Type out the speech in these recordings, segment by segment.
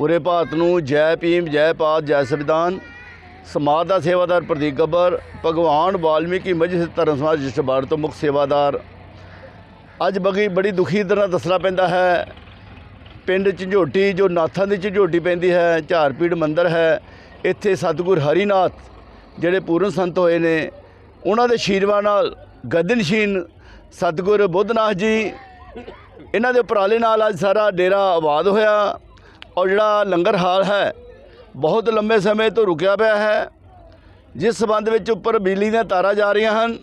ਪੂਰੇ ਭਾਰਤ ਨੂੰ ਜੈ ਭੀਮ, ਜੈ ਭਾਰਤ, ਜੈ ਸੰਵਿਧਾਨ, ਸਮਾਜ ਦਾ ਸੇਵਾਦਾਰ ਪ੍ਰਦੀਪ ਗੱਬਰ, ਭਗਵਾਨ ਵਾਲਮੀਕੀ ਮਜਲਿਸ ਧਰਮ ਸਮਾਜ ਜਸਟਬਾੜ ਤੋਂ ਮੁੱਖ ਸੇਵਾਦਾਰ। ਅੱਜ ਬਗੀ ਬੜੀ ਦੁਖੀ ਤਰ੍ਹਾਂ ਦੱਸਣਾ ਪੈਂਦਾ ਹੈ। ਪਿੰਡ ਝੰਝੋਟੀ ਜੋ ਨਾਥਾਂ ਦੀ ਝੰਝੋਟੀ ਪੈਂਦੀ ਹੈ, ਝਾਰਪੀੜ ਮੰਦਿਰ ਹੈ, ਇੱਥੇ ਸਤਿਗੁਰ ਹਰੀਨਾਥ, ਜਿਹੜੇ ਪੂਰਨ ਸੰਤ ਹੋਏ ਨੇ, ਉਹਨਾਂ ਦੇ ਸ਼ੀਰਵਾ ਨਾਲ ਗਦਨਸ਼ੀਨ ਸਤਿਗੁਰ ਬੁੱਧਨਾਥ ਜੀ, ਇਹਨਾਂ ਦੇ ਉਪਰਾਲੇ ਨਾਲ ਅੱਜ ਸਾਰਾ ਡੇਰਾ ਆਬਾਦ ਹੋਇਆ। ਔਰ ਜਿਹੜਾ ਲੰਗਰ ਹਾਲ ਹੈ, ਬਹੁਤ ਲੰਬੇ ਸਮੇਂ ਤੋਂ ਰੁਕਿਆ ਪਿਆ ਹੈ। ਜਿਸ ਸਬੰਧ ਵਿੱਚ ਉੱਪਰ ਬਿਜਲੀ ਦੀਆਂ ਤਾਰਾਂ ਜਾ ਰਹੀਆਂ ਹਨ।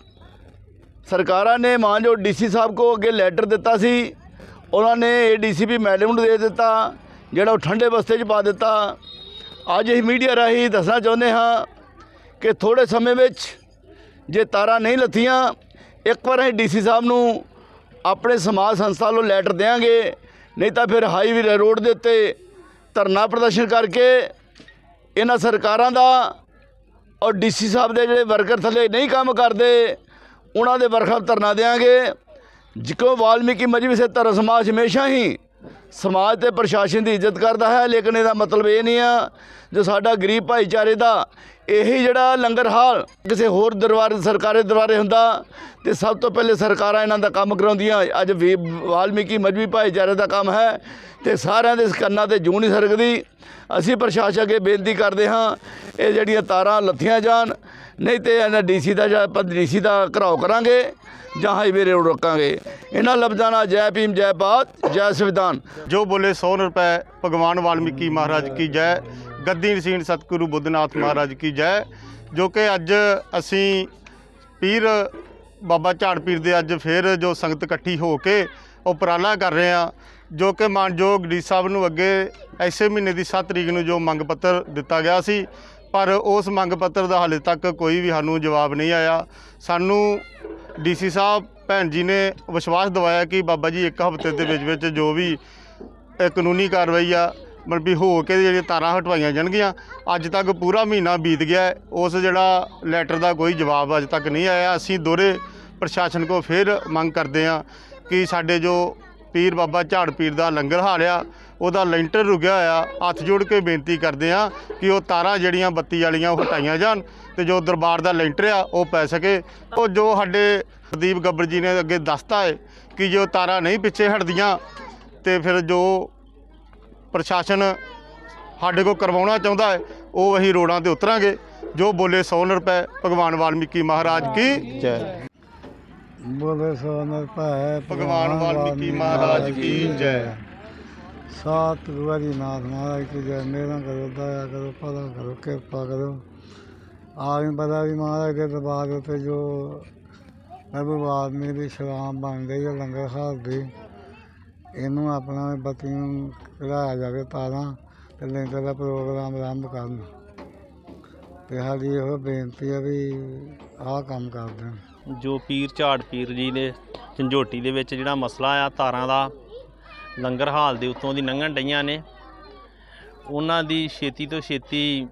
ਸਰਕਾਰਾਂ ਨੇ ਮਾਨਯੋਗ ਡੀਸੀ ਸਾਹਿਬ ਕੋ ਅੱਗੇ ਲੈਟਰ ਦਿੱਤਾ ਸੀ, ਉਹਨਾਂ ਨੇ ਏਡੀਸੀਪੀ ਮੈਡਮ ਨੂੰ ਦੇ ਦਿੱਤਾ, ਜਿਹੜਾ ਉਹ ਠੰਡੇ ਬਸਤੇ 'ਚ ਪਾ ਦਿੱਤਾ। ਅੱਜ ਅਸੀਂ ਮੀਡੀਆ ਰਾਹੀਂ ਦੱਸਣਾ ਚਾਹੁੰਦੇ ਹਾਂ ਕਿ ਥੋੜੇ ਸਮੇਂ ਵਿੱਚ ਜੇ ਤਾਰਾਂ ਨਹੀਂ ਲੱਥੀਆਂ, ਇੱਕ ਵਾਰ ਅਸੀਂ ਡੀਸੀ ਸਾਹਿਬ ਨੂੰ ਆਪਣੇ ਸਮਾਜ ਸੰਸਥਾ ਨੂੰ ਲੈਟਰ ਦੇਵਾਂਗੇ, ਨਹੀਂ ਤਾਂ ਫਿਰ ਹਾਈਵੇ ਰੋਡ ਦੇ ਉੱਤੇ ਧਰਨਾ ਪ੍ਰਦਰਸ਼ਨ ਕਰਕੇ ਇਹਨਾਂ ਸਰਕਾਰਾਂ ਦਾ ਔਰ ਡੀਸੀ ਸਾਹਿਬ ਦੇ ਜਿਹੜੇ ਵਰਕਰ ਥੱਲੇ ਨਹੀਂ ਕੰਮ ਕਰਦੇ, ਉਹਨਾਂ ਦੇ ਵਰਖਾ ਧਰਨਾ ਦੇਵਾਂਗੇ ਜਿਕੋ ਵਾਲਮੀਕੀ ਮਜਲਿਸ ਧਰਮ ਸਮਾਜ ਹਮੇਸ਼ਾ ਹੀ ਸਮਾਜ ਤੇ ਪ੍ਰਸ਼ਾਸਨ ਦੀ ਇੱਜ਼ਤ ਕਰਦਾ ਹੈ, ਲੇਕਿਨ ਇਹਦਾ ਮਤਲਬ ਇਹ ਨਹੀਂ ਆ ਜੋ ਸਾਡਾ ਗਰੀਬ ਭਾਈਚਾਰੇ ਦਾ ਇਹੀ ਜਿਹੜਾ ਲੰਗਰ ਹਾਲ ਕਿਸੇ ਹੋਰ ਦਰਬਾਰ, ਸਰਕਾਰੀ ਦਰਬਾਰੇ ਹੁੰਦਾ ਤੇ ਸਭ ਤੋਂ ਪਹਿਲੇ ਸਰਕਾਰਾਂ ਇਹਨਾਂ ਦਾ ਕੰਮ ਕਰਾਉਂਦੀਆਂ। ਅੱਜ ਵੀ ਵਾਲਮੀਕੀ ਮਜਬੀ ਭਾਈਚਾਰੇ ਦਾ ਕੰਮ ਹੈ ਤੇ ਸਾਰਿਆਂ ਦੇ ਕੰਨਾਂ ਤੇ ਜੂ ਨਹੀਂ ਸਰਕਦੀ। ਅਸੀਂ ਪ੍ਰਸ਼ਾਸਨ ਅੱਗੇ ਬੇਨਤੀ ਕਰਦੇ ਹਾਂ, ਇਹ ਜਿਹੜੀਆਂ ਤਾਰਾਂ ਲੱਥੀਆਂ ਜਾਣ, ਨਹੀਂ ਤੇ ਇਹਨਾਂ ਡੀਸੀ ਦਾ ਜਾਂ ਆਪਾਂ ਡੀਸੀ ਦਾ ਘਰਾਓ ਕਰਾਂਗੇ ਜਾਂ ਹਾਈਵੇ ਰੋਡ ਰੋਕਾਂਗੇ। ਇਹਨਾਂ ਲਫ਼ਜ਼ਾਂ ਨਾਲ ਜੈ ਭੀਮ, ਜੈ ਭਾਰਤ, ਜੈ ਸੰਵਿਧਾਨ। ਜੋ ਬੋਲੇ 100 ਰੁਪਏ, ਭਗਵਾਨ ਵਾਲਮੀਕੀ ਮਹਾਰਾਜ ਕੀ ਜੈ। ਗੱਦੀ ਨਸੀਨ ਸਤਿਗੁਰੂ ਬੁੱਧਨਾਥ ਮਹਾਰਾਜ ਕੀ ਜੈ, ਜੋ ਕਿ ਅੱਜ ਅਸੀਂ ਪੀਰ ਬਾਬਾ ਝਾੜ ਪੀਰ ਦੇ ਅੱਜ ਫਿਰ ਜੋ ਸੰਗਤ ਇਕੱਠੀ ਹੋ ਕੇ ਉਪਰਾਲਾ ਕਰ ਰਹੇ ਆ ਜੋ ਕਿ ਮਾਨਯੋਗ ਡੀ ਸਾਹਿਬ ਨੂੰ ਅੱਗੇ ਐਸੇ ਮਹੀਨੇ ਦੀ 7 ਤਰੀਕ ਨੂੰ ਜੋ ਮੰਗ ਪੱਤਰ ਦਿੱਤਾ ਗਿਆ ਸੀ, ਪਰ ਉਸ ਮੰਗ ਪੱਤਰ ਦਾ ਹਾਲੇ ਤੱਕ ਕੋਈ ਵੀ ਸਾਨੂੰ ਜਵਾਬ ਨਹੀਂ ਆਇਆ। ਸਾਨੂੰ ਡੀਸੀ ਸਾਹਿਬ ਭੈਣ ਜੀ ਨੇ ਵਿਸ਼ਵਾਸ ਦਿਵਾਇਆ ਕਿ ਬਾਬਾ ਜੀ ਇੱਕ ਹਫ਼ਤੇ ਦੇ ਵਿੱਚ ਵਿੱਚ ਜੋ ਵੀ ਇਹ ਕਾਨੂੰਨੀ ਕਾਰਵਾਈ ਆ, ਮਤਲਬ ਵੀ ਹੋ ਕੇ ਜਿਹੜੀਆਂ ਤਾਰਾਂ ਹਟਵਾਈਆਂ ਜਾਣਗੀਆਂ। ਅੱਜ ਤੱਕ ਪੂਰਾ ਮਹੀਨਾ ਬੀਤ ਗਿਆ ਉਸ ਜਿਹੜਾ ਲੈਟਰ ਦਾ ਕੋਈ ਜਵਾਬ ਅੱਜ ਤੱਕ ਨਹੀਂ ਆਇਆ। ਅਸੀਂ ਦੋਰੇ ਪ੍ਰਸ਼ਾਸਨ ਕੋ ਫਿਰ ਮੰਗ ਕਰਦੇ ਹਾਂ ਕਿ ਸਾਡੇ ਜੋ ਪੀਰ ਬਾਬਾ ਝਾੜ ਪੀਰ ਦਾ ਲੰਗਰ ਹਾਲ ਆ, ਉਹਦਾ ਲੈਂਟਰ ਰੁਕਿਆ ਹੋਇਆ, ਹੱਥ ਜੋੜ ਕੇ ਬੇਨਤੀ ਕਰਦੇ ਹਾਂ ਕਿ ਉਹ ਤਾਰਾਂ ਜਿਹੜੀਆਂ ਬੱਤੀ ਵਾਲੀਆਂ ਉਹ ਹਟਾਈਆਂ ਜਾਣ ਤੇ ਜੋ ਦਰਬਾਰ ਦਾ ਲੈਂਟਰ ਆ, ਉਹ ਪੈ ਸਕੇ। ਉਹ ਜੋ ਸਾਡੇ ਪ੍ਰਦੀਪ ਗੱਬਰ ਜੀ ਨੇ ਅੱਗੇ ਦੱਸਤਾ ਹੈ ਕਿ ਜੋ ਤਾਰਾਂ ਨਹੀਂ ਪਿੱਛੇ ਹਟਦੀਆਂ ਤੇ ਫਿਰ ਜੋ ਪ੍ਰਸ਼ਾਸਨ ਸਾਡੇ ਕੋਲ ਕਰਵਾਉਣਾ ਚਾਹੁੰਦਾ ਹੈ ਉਹ ਅਸੀਂ ਰੋਡਾਂ ਤੇ ਉਤਰਾਂਗੇ। ਜੋ ਬੋਲੇ 100 ਰੁਪਏ ਭਗਵਾਨ ਵਾਲਮੀਕੀ ਮਹਾਰਾਜ ਕੀ ਜੈ। ਬੋਲੇ ਸੋਨਰ ਭੈ ਭਗਵਾਨ ਵਾਲਮੀਕੀ ਮਹਾਰਾਜ ਕੀ ਜੈ। ਸਾਤ ਗੁਰੂ ਨਾਥ ਮਹਾਰਾਜ ਕੀ ਜੈ। ਮੇਰਾ ਕਰੋ ਦਇਆ ਕਰੋ ਭਲਾ ਕਰੋ ਕਿਰਪਾ ਕਰੋ। ਆਵੇਂ ਪਤਾ ਵੀ ਮਹਾਰਾਜ ਦੇ ਦਰਬਾਰ ਉੱਤੇ ਜੋ ਪ੍ਰਭੂ ਆਦਮੀ ਦੀ ਸ਼ਰਾਮ ਬਣ ਗਈ ਲੰਗਰ ਹਾਲ ਦੀ ਇਹਨੂੰ ਆਪਣਾ ਬੱਤੀ ਨੂੰ ਕਢਾਇਆ ਜਾਵੇ ਤਾਰਾਂ ਅਤੇ ਲੰਗਰ ਦਾ ਪ੍ਰੋਗਰਾਮ ਆਰੰਭ ਕਰਨ। ਤੇ ਸਾਡੀ ਇਹੋ ਬੇਨਤੀ ਹੈ ਵੀ ਆਹ ਕੰਮ ਕਰ ਦੇਣ। ਜੋ ਪੀਰ ਝਾੜ ਪੀਰ ਜੀ ਦੇ ਝੰਜੋਟੀ ਦੇ ਵਿੱਚ ਜਿਹੜਾ ਮਸਲਾ ਆ, ਤਾਰਾਂ ਦਾ ਲੰਗਰ ਹਾਲ ਦੇ ਉੱਤੋਂ ਦੀ ਲੰਘਣ ਡਈਆਂ ਨੇ। ਉਹਨਾਂ ਦੀ ਛੇਤੀ ਤੋਂ ਛੇਤੀ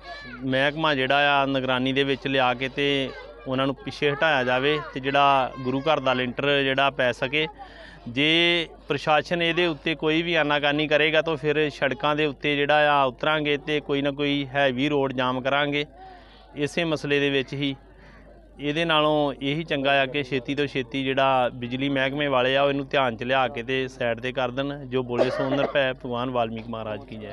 ਮਹਿਕਮਾ ਜਿਹੜਾ ਆ, ਨਿਗਰਾਨੀ ਦੇ ਵਿੱਚ ਲਿਆ ਕੇ ਤੇ ਉਹਨਾਂ ਨੂੰ ਪਿੱਛੇ ਹਟਾਇਆ ਜਾਵੇ ਤੇ ਜਿਹੜਾ ਗੁਰੂ ਘਰ ਦਾ ਲੈਂਟਰ ਜਿਹੜਾ ਪੈ ਸਕੇ। ਜੇ ਪ੍ਰਸ਼ਾਸਨ ਇਹਦੇ ਉੱਤੇ ਕੋਈ ਵੀ ਆਨਾਕਾਨੀ ਕਰੇਗਾ ਤਾਂ ਫਿਰ ਸੜਕਾਂ ਦੇ ਉੱਤੇ ਜਿਹੜਾ ਆ ਉਤਰਾਂਗੇ ਤੇ ਕੋਈ ਨਾ ਕੋਈ ਹੈਵੀ ਰੋਡ ਜਾਮ ਕਰਾਂਗੇ। ਇਸੇ ਮਸਲੇ ਦੇ ਵਿੱਚ ਹੀ ਇਹਦੇ ਨਾਲੋਂ ਇਹੀ ਚੰਗਾ ਆ ਕਿ ਛੇਤੀ ਤੋਂ ਛੇਤੀ ਜਿਹੜਾ ਬਿਜਲੀ ਮਹਿਕਮੇ ਵਾਲੇ ਆ, ਉਹ ਇਹਨੂੰ ਧਿਆਨ ਚ ਲਿਆ ਕੇ ਤੇ ਸਾਈਡ ਤੇ ਕਰ ਦੇਣ। ਜੋ ਬੋਲੇ ਸੋ ਨਰ ਭੈ, ਭਗਵਾਨ ਵਾਲਮੀਕ ਮਹਾਰਾਜ ਕੀ ਜੈ।